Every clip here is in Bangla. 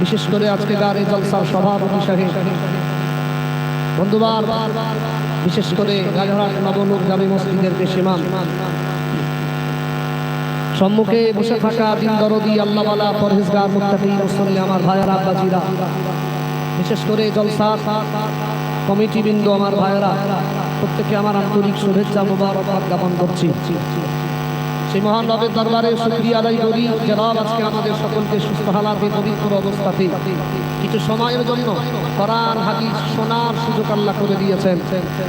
বিশেষ করে আজকে গাড়ি জলসার সভাপতি সাহেব বন্ধুবার বিশেষ করে রাজারহাট নবনুর জামি মসজিদের পেশিমান সম্মুখে বসে থাকা দিন দরদি আল্লাহওয়ালা পরহেজগার মুত্তাকি মুসল্লি, আমার ভাইয়ারা আব্বাজিরা। বিশেষ করে জলসা কমিটি বিন্দু আমার ভাইয়েরা, প্রত্যেকে আমার আন্তরিক শুভেচ্ছা, মোবারকবাদ জ্ঞাপন করছি। সেই মহান রবের দরবারে শুক্রিয়া আদায় করি। জনাব, আজকে আমাদের সকলকে সুস্থ হালাতে, পবিত্র অবস্থাতে কিছু সময়ের জন্য কোরআন, হাদিস শোনার সুযোগ আল্লাহ করে দিয়েছেন।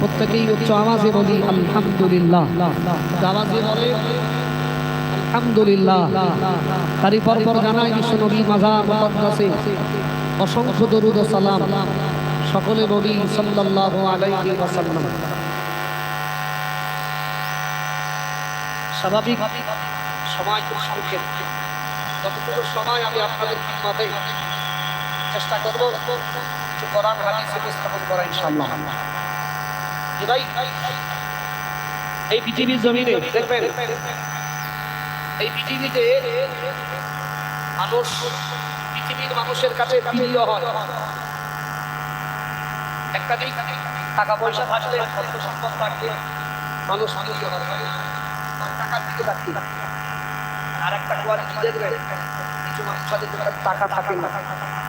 প্রত্যেকেই উচ্চ আওয়াজে বলি, আলহামদুলিল্লাহ। আওয়াজে বলে আলহামদুলিল্লাহ। তারই পর পর জানাই বিশ্ব নবী মাজার মুকদ্দাসে অসংখ্য দরুদ ও সালাম। সকলে বলি সাল্লাল্লাহু আলাইহি ওয়াসাল্লাম। স্বাভাবিক সময় খুব সংক্ষেপ। যতটুকু সময় আমি আপনাদের খিদমতে চেষ্টা করব, কিছু কোরআন, হাদিস উপস্থাপন করা ইনশাআল্লাহ। এই পৃথিবীর জমিনে দেখবেন এই পৃথিবীতে মানুষ, পৃথিবীর মানুষের কাছে প্রিয় হয়। একটা দিক টাকা পয়সা থাকলে, অর্থ সম্পদ থাকলে মানুষ প্রিয় হয়। টাকার দিকে তাকিয়ে। আর একটা কোয়ালিটি দেখবেন কিছু মানুষের কাছে টাকা থাকে না,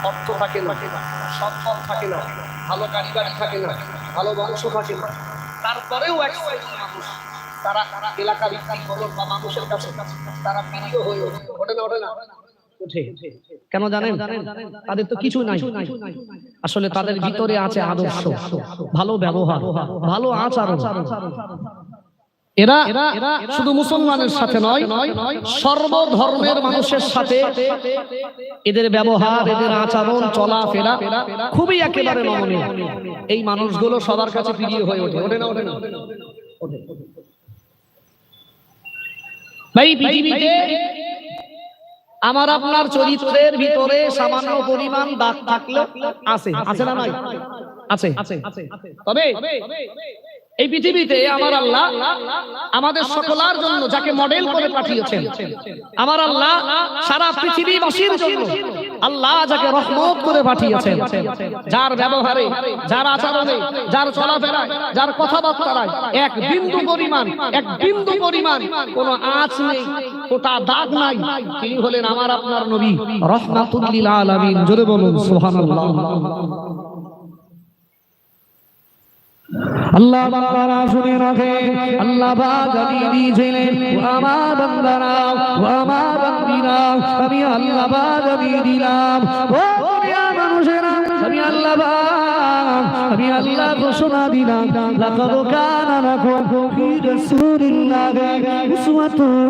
অর্থ থাকে না, সম্পদ থাকে না, ভালো গাড়ি বাড়ি থাকে না, ভালো বংশ থাকে না। তারপরেও এক মানুষ তারা এলাকা ভিত্তিক বলুন বা মানুষের কাছে তারা প্রিয় হয়ে ওঠে। ওঠে না। কেন জানেন? তাদের তো কিছু নাই। আসলে তাদের ভিতরে আছে আদর্শ। ভালো ব্যবহার ভালো আচরণ। এরা শুধু মুসলমানের সাথে নয় সর্বধর্মের মানুষের সাথে এদের ব্যবহার এদের আচরণ চলাফেরা খুবই একেবারে নমনীয়। এই মানুষগুলো সবার কাছে প্রিয় হয়ে ওঠে। ওঠে না? ওঠে না। ওঠে। ভাই, পৃথিবীতে আমার আপনার চরিত্রের ভিতরে সামান্য পরিমাণ দাগ থাকলে আছে। আছে না নাই? আছে। তবে এই পৃথিবীতে আমার আল্লাহ আমাদের সকলার জন্য যাকে মডেল করে পাঠিয়েছেন, আমার আল্লাহ সারা পৃথিবীবাসীর জন্য আল্লাহ যাকে রহমত করে পাঠিয়েছেন, যার ব্যবহারে, যার আচরণে, যার চলাফেরায়, যার কথাবার্তায় এক বিন্দু পরিমাণ, এক বিন্দু পরিমাণ কোন আঁচ নেই ওটা দাগ নাই। তিনি হলেন আমার আপনার নবী। রহমাতুল্লিল আলামিন। জোরে বলুন, সুবহানাল্লাহ। আল্লাহ বান্দারা শুনে রাখে, আল্লাহ পাক আমি দিয়েছিলেন আমার বান্দারা আমার বান্দিরা, আমি আল্লাহ পাক আমি দিলাম। আমি আল্লাহ ঘোষণা দিলাম। লাকাদ কানা লাকুম ফি রাসূলিল্লাহি উসওয়াতুন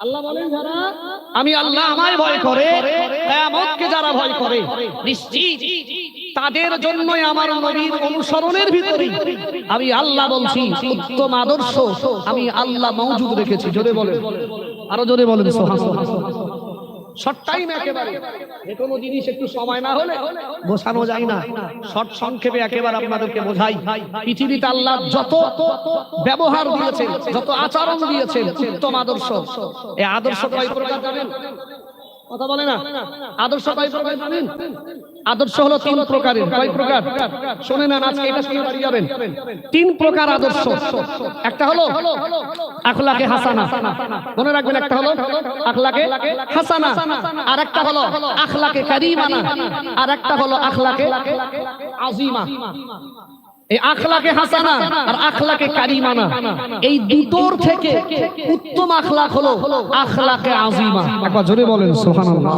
আল্লাহ বলেন যারা আমি আল্লাহ আমায় ভয় করে কিয়ামতকে যারা ভয় করে। নিশ্চিত তাদের জন্যই আমার নবীর অনুসরণের ভিতরে আমি আল্লাহ বলছি উত্তম আদর্শ আমি আল্লাহ মওজুদ রেখেছি। জোরে বলেন। আরও জোরে বলেন সুবহানাল্লাহ। শর্ট টাইম একেবারে। যে কোনো জিনিস একটু সময় না হলে বোঝানো যায় না। শর্ট সংক্ষেপে একেবারে আপনাদেরকে বোঝাই। পৃথিবীতে আল্লাহ যত ব্যবহার দিয়েছেন যত আচরণ দিয়েছেন উত্তম আদর্শ। এই আদর্শ কয় প্রকার জানেন? কথা বলে না? আদর্শ কয় প্রকার জানেন? আদর্শ হলো তিন প্রকারের কয় প্রকার। শুনে নেন আজকে এটা শুনে বাড়ি যাবেন। তিন প্রকার আদর্শ। একটা হলো আখলাকে হাসানা। মনে রাখবেন একটা হলো আখলাকে হাসানা। আর একটা হলো আখলাকে কারিমানা। আর একটা হলো আখলাকে আজিমা। এই আখলাকে হাসানা আর আখলাকে কারিমানা। এই দুটোর থেকে উত্তম আখলাক হলো আখলাকে আজিমা একবার জোরে বলেন সুবহানাল্লাহ।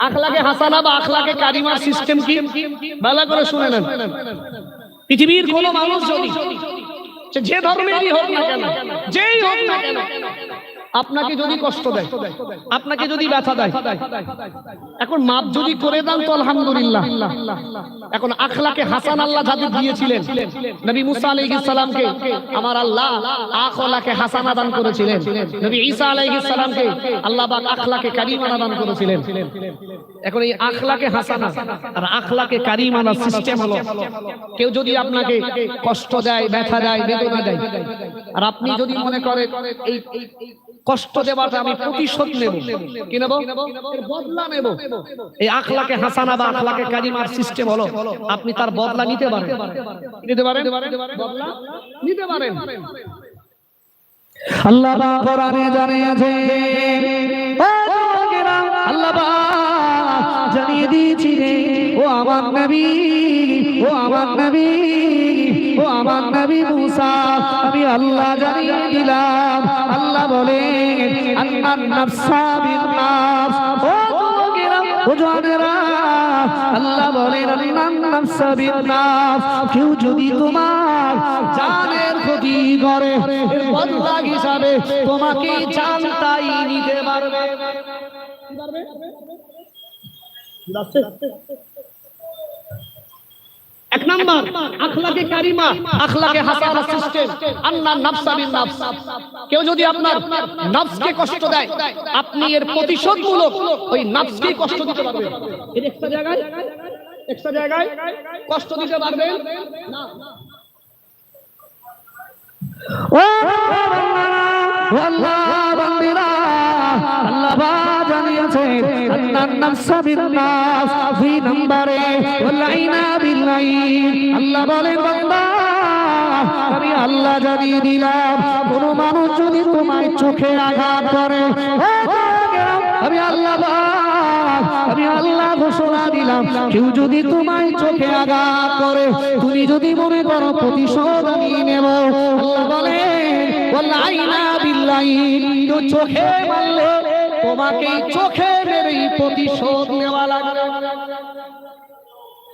আখলাকে হাসানা বা আখলাকে কারিমার সিস্টেম কি? ভালো করে শুনে নেন। পৃথিবীর কোন মানুষ যদি যে ধর্মেরই হোক না কেন যেই হোক না কেন আপনাকে যদি কষ্ট দেয় আপনাকে যদি ব্যথা দেয়। এখন মাপ যদি করে দেন তো আলহামদুলিল্লাহ। এখন আখলাকে হাসান আল্লাহ যাদের দিয়েছিলেন। নবী মুসা আলাইহিস সালামকে আমার আল্লাহ আখলাকে হাসানা দান করেছিলেন। নবী ঈসা আলাইহিস সালামকে আল্লাহ পাক আখলাকে কারিমানা দান করেছিলেন। এখন এই আখলাকে হাসানা আর আখলাকে কারিমানা সিস্টেম হলো কেউ যদি আপনাকে কষ্ট দেয় ব্যথা দেয় বেদনা দেয়। আর আপনি যদি মনে করেন এই কষ্ট দেওয়াটা আমি প্রতিশোধ নেব। কি নেব? এর বদলা নেব। এই আখলাকে হাসানা বা আখলাকে কারিমার সিস্টেম হলো। আপনি তার বদলা নিতে পারেন। নিতে পারেন। বদলা নিতে পারেন। আল্লাহ কোরআনে জানিয়েছে আল্লাহ জানিয়ে দিয়েছি রে। ও আমার নবী, ও আমার নবী, ও আমার নবী মুসা, আমি আল্লাহ জানিয়ে দিলাম। আল্লাহ বলে আন্নান নাফসা বিন ও আল্লাহ বলেন কেউ যদি তোমার জানের ক্ষতি করে হিসাবে তোমাকে জানতাই নিতে পারবে? এক নাম্বার আখলাকে কারিমা আখলাকে হাসানা সিস্টেম আন্না নাফসা বিন নাফস কেউ যদি আপনার নফসকে কষ্ট দেয় আপনি এর প্রতিশোধমূলক ওই নফসকে কষ্ট দিতে পারবেন এর একটা জায়গায় একটা জায়গায় কষ্ট দিতে পারবেন না ও আল্লাহ বান্দিরা, আল্লাহ বিল আমি আল্লাহ জানিয়ে দিলাম, কোন মানুষ যদি তোমায় চোখে আঘাত করে আমি আল্লাহ আমি আল্লাহ ঘোষণা দিলাম, কেউ যদি তোমায় চোখে আঘাত করে, তুমি যদি মনে করো প্রতিশোধ আমি নেব বলে চোখে মারলে তোমাকে চোখে মেরেই প্রতিশোধ নেওয়া লাগবে।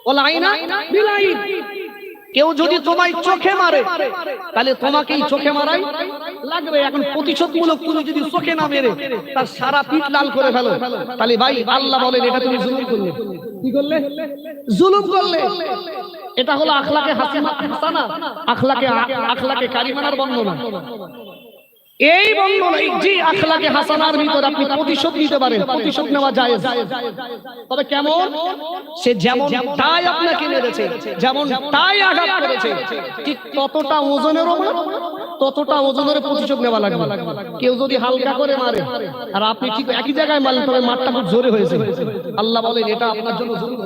ওলা আইনা বিলাইন কেউ যদি তোমায় চোখে মারে তাহলে তোমাকেই চোখে মারাই লাগবে। এখন প্রতিশোধমূলক তুমি যদি চোখে না মেরে তার সারা পিঠ লাল করে ফেলো। তাহলে ভাই আল্লাহ বলেন এটা তুমি জুলুম করলে। কি করলে? জুলুম করলে। এটা হলো আখলাকে হাসিমা হাসানা। আখলাকে আখলাকে কারিমানার বর্ণনা। এই বন্ধন এই যে আখলাকে হাসানার ভিতর আপনি প্রতিশোধ নিতে পারেন প্রতিশোধ নেওয়া যায় তবে কেমন? সে যেমন তাই আপনাকে মেরেছে যেমন তাই আঘাত করেছে ঠিক ততটা ওজনেরও না, ততটা ওজনের প্রতিশোধ নেওয়া লাগবে। কেউ যদি হালকা করে মারে আর আপনি ঠিক একই জায়গায় মারলেন তবে মারটা খুব জোরে হয়েছে। আল্লাহ বলেন এটা আপনার জন্য জুলুম।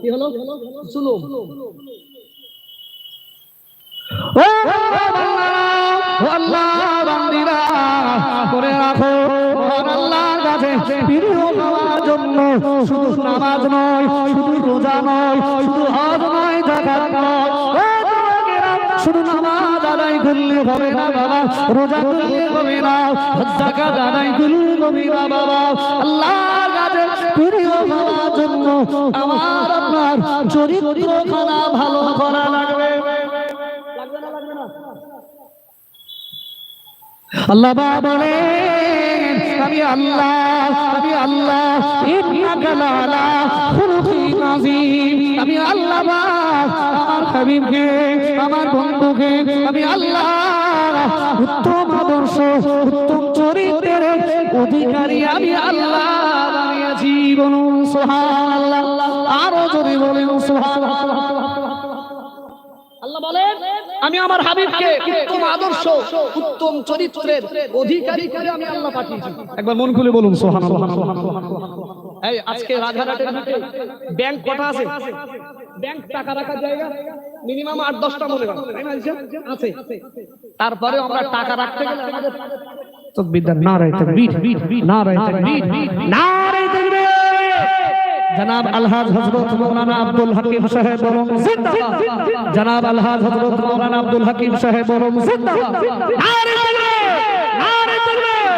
কি হলো? জুলুম ও বান্দারা, ও আল্লাহ বান্দিরা, করে রাখো। আল্লাহর কাছে প্রিয় হওয়ার জন্য শুধু নামাজ নয়, শুধু রোজা নয়, শুধু হজ নয় জাকাত নয়। শুধু নামাজ আদায় করলে হবে না বাবা, রোজা করলে হবে না জাকাত আদায় করলে হবে না বাবা। আল্লাহর কাছে প্রিয় হওয়ার জন্য আমার আপনার চরিত্র ভালো করা লাগবে। আল্লাহ বলেন, আমি আল্লাহ আমি আল্লাহ আমি আল্লাহ আমার হাবিবকে, আমার বন্ধুকে, আমি আল্লাহ উত্তম আদর্শ, উত্তম চরিত্রের অধিকারী আমি আল্লাহ বানিয়েছি বলুন সুবহানাল্লাহ। আরও যদি বলেন, সুবহানাল্লাহ। আল্লাহ বলেন আমি আমার হাবিবকে উত্তম আদর্শ উত্তম চরিত্রের অধিকারী করে আমি আল্লাহ পাঠিয়েছি। একবার মন খুলে বলুন সুবহানাল্লাহ। এই আজকে রাজারহাটের ব্যাংক কটা আছে? ব্যাংক টাকা রাখার জায়গা মিনিমাম আট দশটা মনে হয়? আছে। তারপরে আমরা টাকা রাখতে গেলে আমাদের তকবীর নারায়ে তাকবীর নারায়ে তাকবীর নারায়ে তাকবীর। জনাব আলহাজ হযরত মাওলানা আব্দুল হাকিম সাহেব বরং জিন্দাবাদ। জনাব আলহাজ হযরত মাওলানা আব্দুল হাকিম সাহেব বরং জিন্দাবাদ। নারে তাকবীর নারে তাকবীর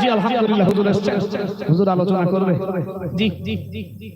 জি আলহামদুলিল্লাহ হুজুর হুজুর আলোচনা করবে। জি জি জি। জি।